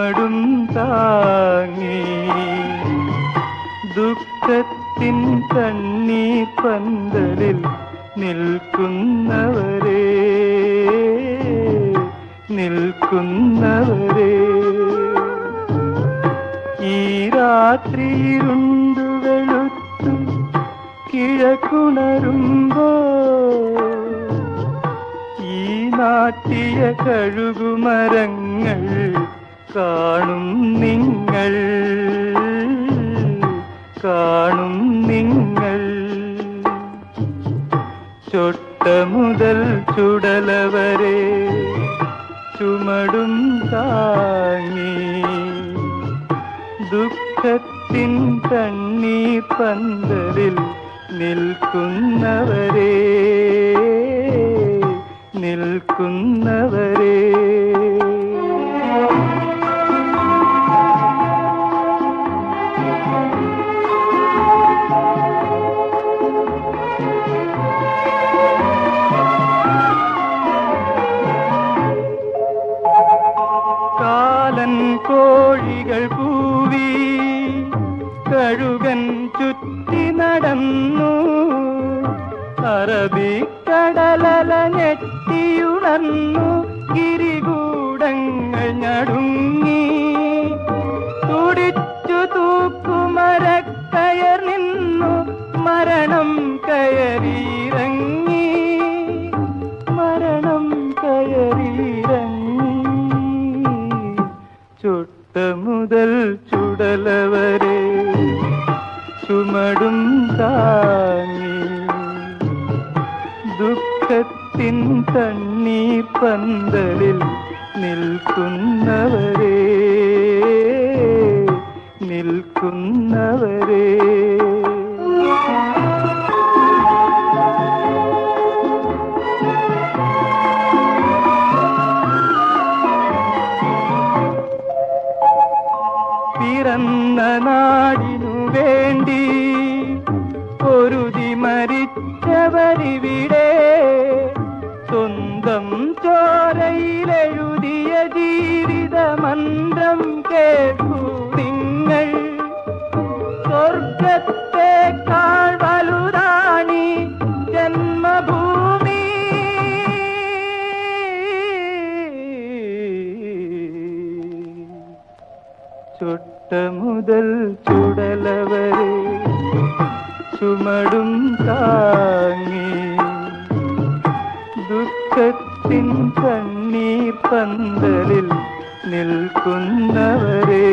മടും താങ്ങി. ദുഃഖത്തിൻ കണ്ണീ പന്തലിൽ നിൽക്കുന്നവരെ നിൽക്കുന്നവരെ. ഈ രാത്രിയിരുണ്ടു വെളുത്തു കിഴക്കുണരുമ്പോ നാട്ടിയ കഴുകുമരങ്ങൾ കാണും നിങ്ങൾ. കാണും നിങ്ങൾ. ചൊട്ട മുതൽ ചുടലവരെ ചുമടും താങ്ങി. ദുഃഖത്തിൻ കണ്ണീർ പന്തലിൽ നിൽക്കുന്നവരെ നിൽക്കുന്നവരെ. കഴുകൻ ചുറ്റി നടന്നു. അറബിക്കടലല ഞെട്ടിയുണർന്നു. ഗിരികൂടങ്ങൾ ഞടുങ്ങി തുടിച്ചു തൂക്കുമരക്കയർ നിന്നു. മരണം കയറിയിറങ്ങി. മരണം കയറിയിറങ്ങി. ചുട്ട മുതൽ ചുടലവരെ ചുമടും താങ്ങി ദുഃഖത്തിൻ തണ്ണീർ പന്തലിൽ നിൽക്കുന്നവരേ നിൽക്കുന്നവരെ. പിറന്ന നാടിനു വേണ്ടി പൊരുതി മരിച്ചവരിവിടെ സ്വന്തം ചോരയിലെഴുതിയ ജീവിത മന്ത്രം കേൾക്കൂ നിങ്ങൾ സ്വർഗത്തെക്കാൾ വലുതാണി ജന്മഭൂമി. ചൊട്ട മുതൽ ചുടലവരെ ചുമടും താങ്ങി ദുഃഖത്തിൻ കണ്ണീർ പന്തലിൽ നിൽക്കുന്നവരെ